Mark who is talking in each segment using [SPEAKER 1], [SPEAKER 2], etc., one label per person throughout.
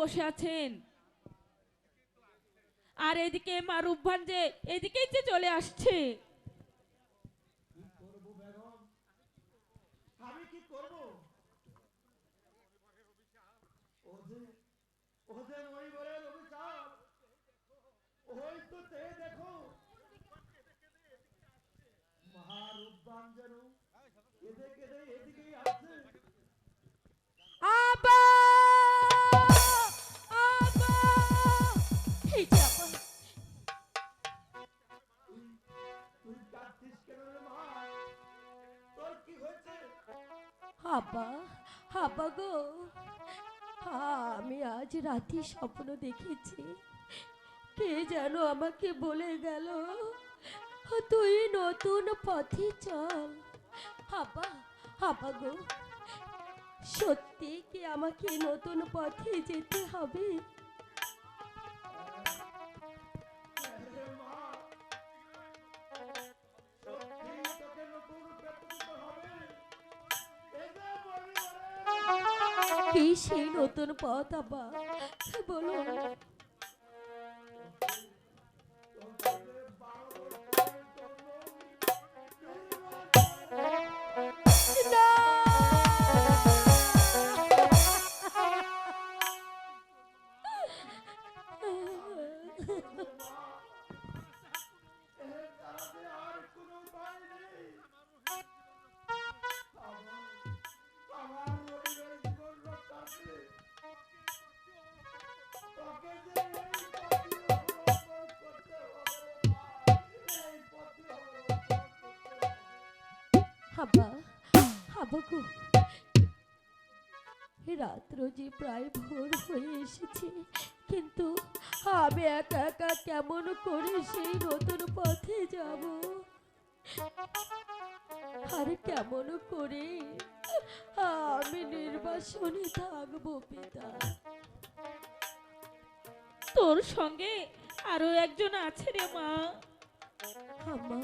[SPEAKER 1] বসে আছেন। আর এদিকে মা রূপভান যে এদিকেই যে চলে আসছে।
[SPEAKER 2] আমি কি করব? ওদের ওদের ওই বলের অভিশাপ। ওই তো তে দেখো। মহারূপবান যেন কেঁদে কেঁদে এদিকেই আসছে।
[SPEAKER 1] আবা
[SPEAKER 3] হাবা আব্বা গো। আমি আজ রাতে স্বপ্ন দেখেছি। কে যেন আমাকে বলে গেল, তুই নতুন পথে চল। আব্বা আব্বা গো, সত্যি কি আমাকে নতুন পথে যেতে হবে? সেই নতুন পথ আবার। বলুন?
[SPEAKER 2] হাবা হাবা
[SPEAKER 3] গো। রাত্র যে প্রায় ভোর হয়ে এসেছে কিন্তু আমি একা একা কেমন করে সেই নতুন পথে যাব? আর কেমন করে আমি নির্বাসনে থাকব পিতা?
[SPEAKER 1] তোর সঙ্গে আরও একজন আছে রে মা।
[SPEAKER 3] আমা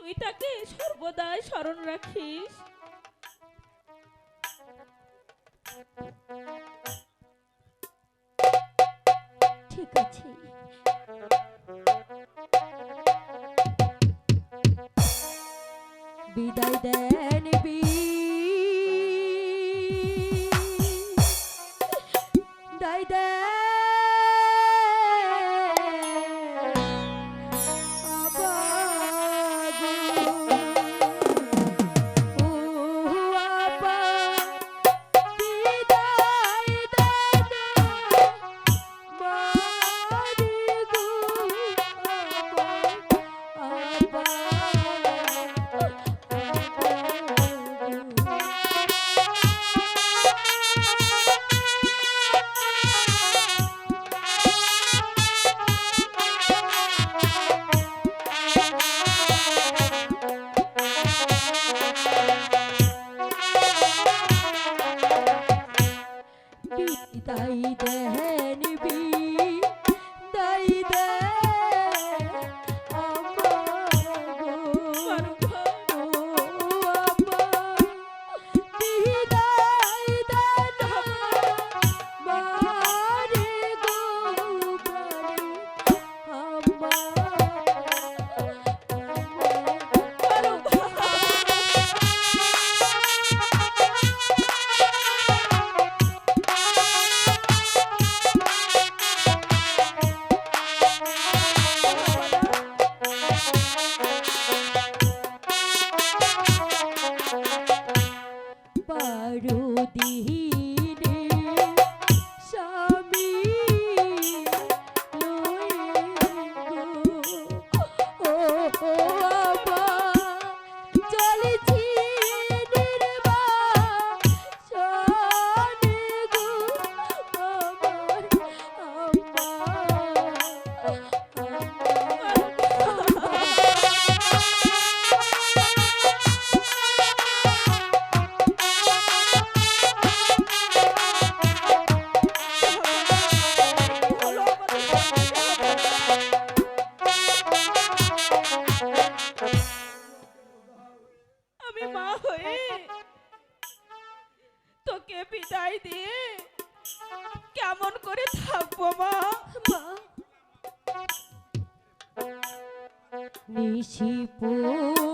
[SPEAKER 1] তুই তাকে সর্বদাই স্মরণ রাখিস।
[SPEAKER 3] ঠিক আছে। বিদায় দেন বিদায় দেন ঠাই দিয়ে
[SPEAKER 1] কেমন করে থাকব মা?
[SPEAKER 3] নিশিপুর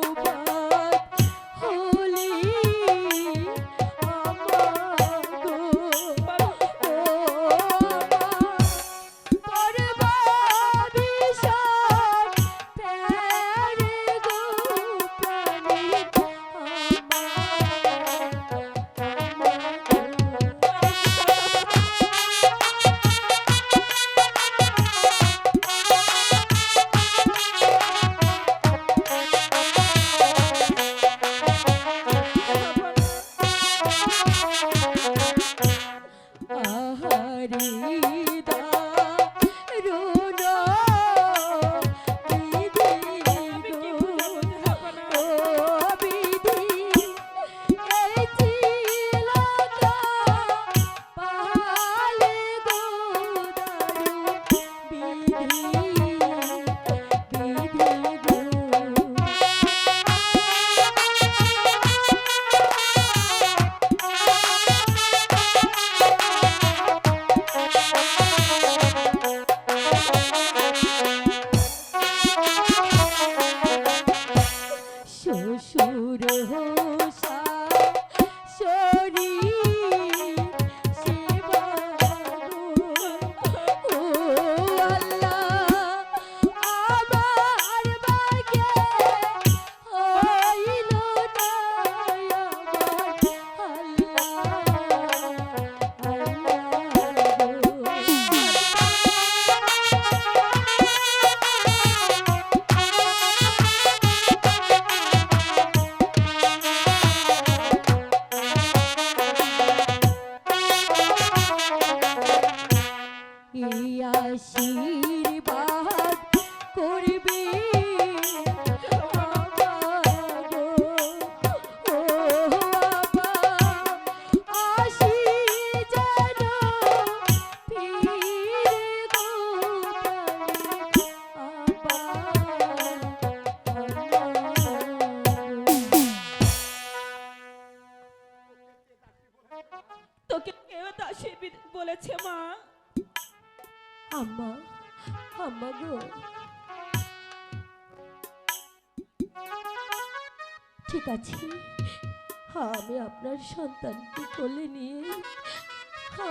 [SPEAKER 3] সন্তানকে কোলে নিয়ে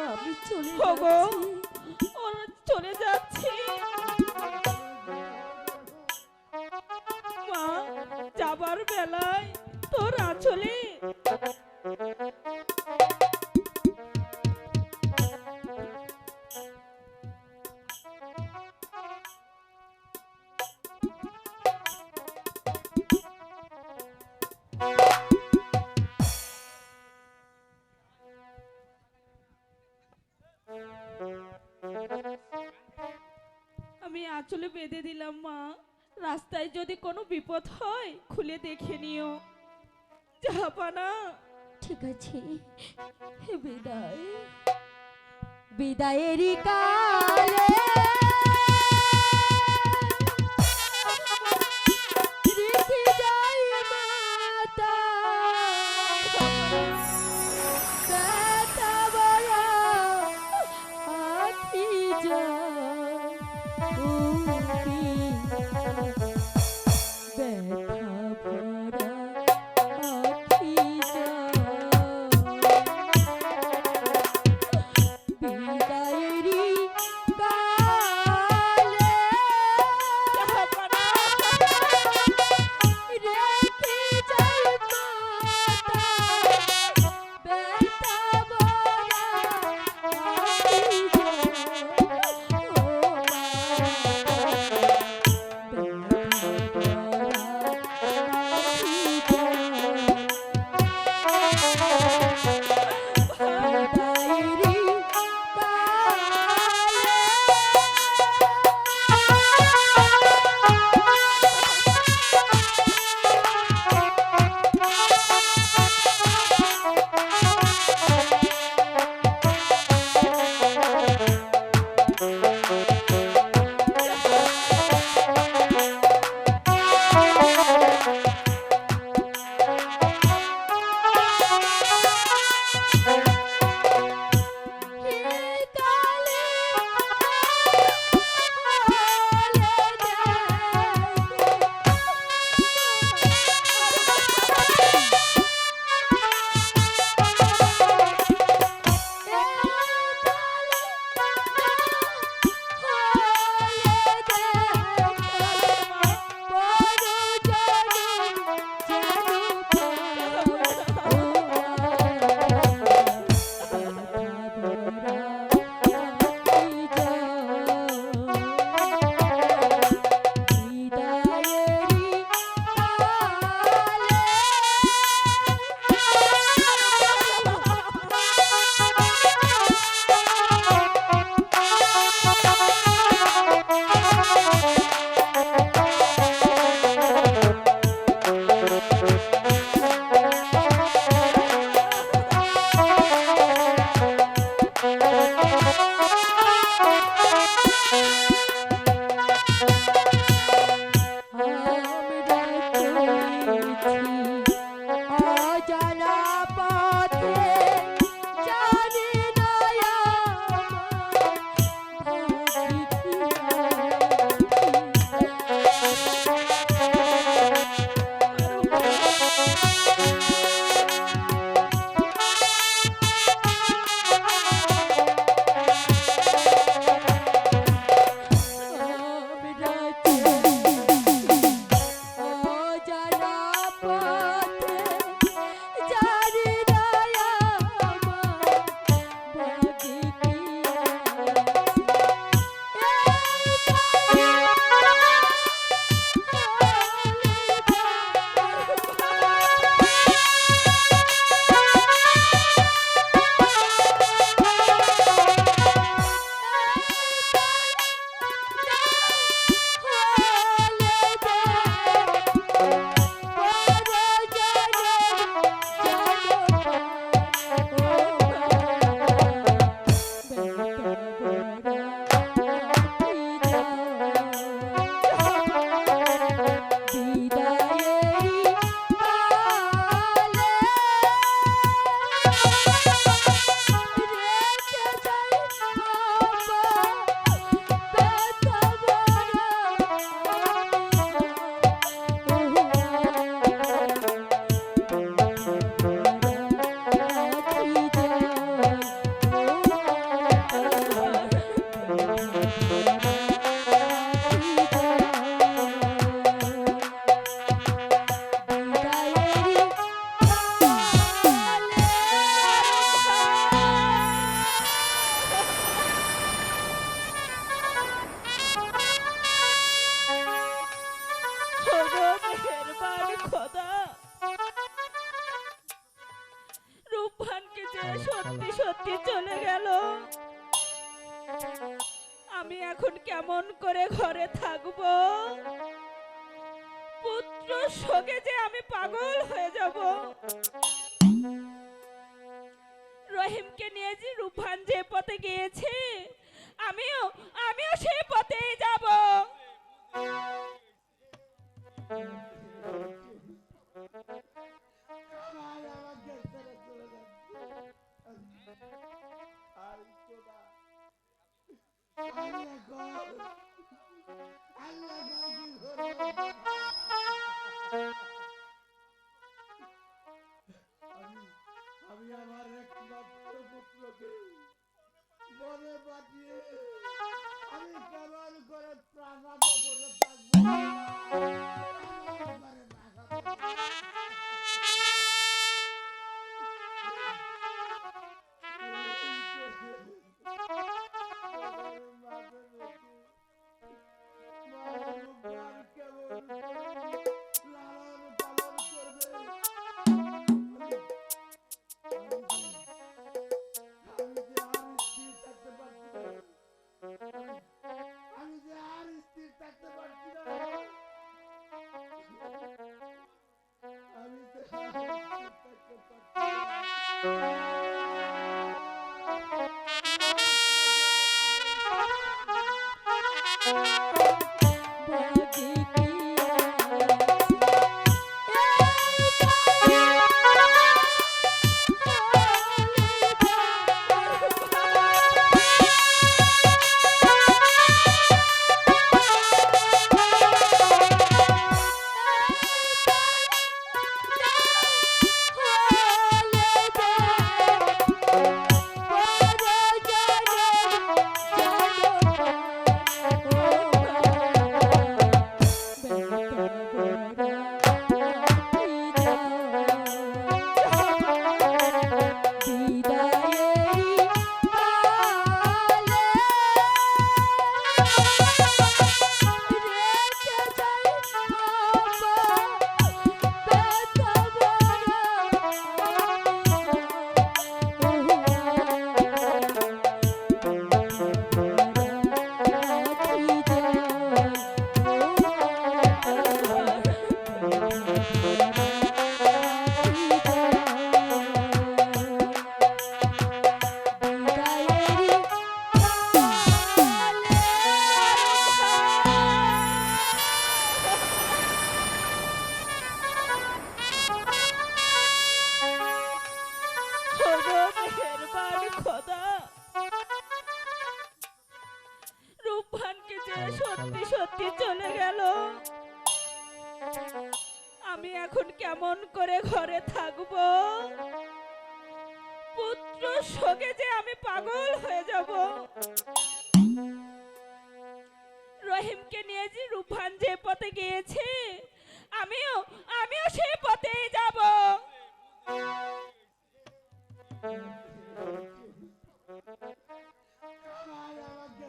[SPEAKER 3] আমি চলে যাচ্ছি।
[SPEAKER 1] চলে যাচ্ছি। মা যাবার বেলায় তোর আঁচলে আঁচলে বেঁধে দিলাম মা। রাস্তায় যদি কোনো বিপদ হয় খুলে দেখে নিও। যাবানা
[SPEAKER 3] ঠিক আছে। বিদায়। বিদায়েরই কালে
[SPEAKER 1] শোকে যে আমি পাগল হয়ে যাব। রহিমকে নিয়ে যে রূপবান যে পথে গিয়েছে, আমিও আমিও সেই পথেই যাব।
[SPEAKER 2] আল্লাহ আল্লাহ? আমি আমি আমার একমাত্র পুত্রকে বনে পাঠিয়ে আমি কেমন করে প্রাণাতে বলে থাকব? আমি একবারে
[SPEAKER 1] চলে গেল আমি এখন কেমন করে ঘরে থাকব? পুত্র শোকে যে আমি পাগল হয়ে যাব। রহিমকে নিয়ে যে রূপভান যে পথে গিয়েছে আমিও আমিও সেই পথেই যাব।
[SPEAKER 2] আর আমাকে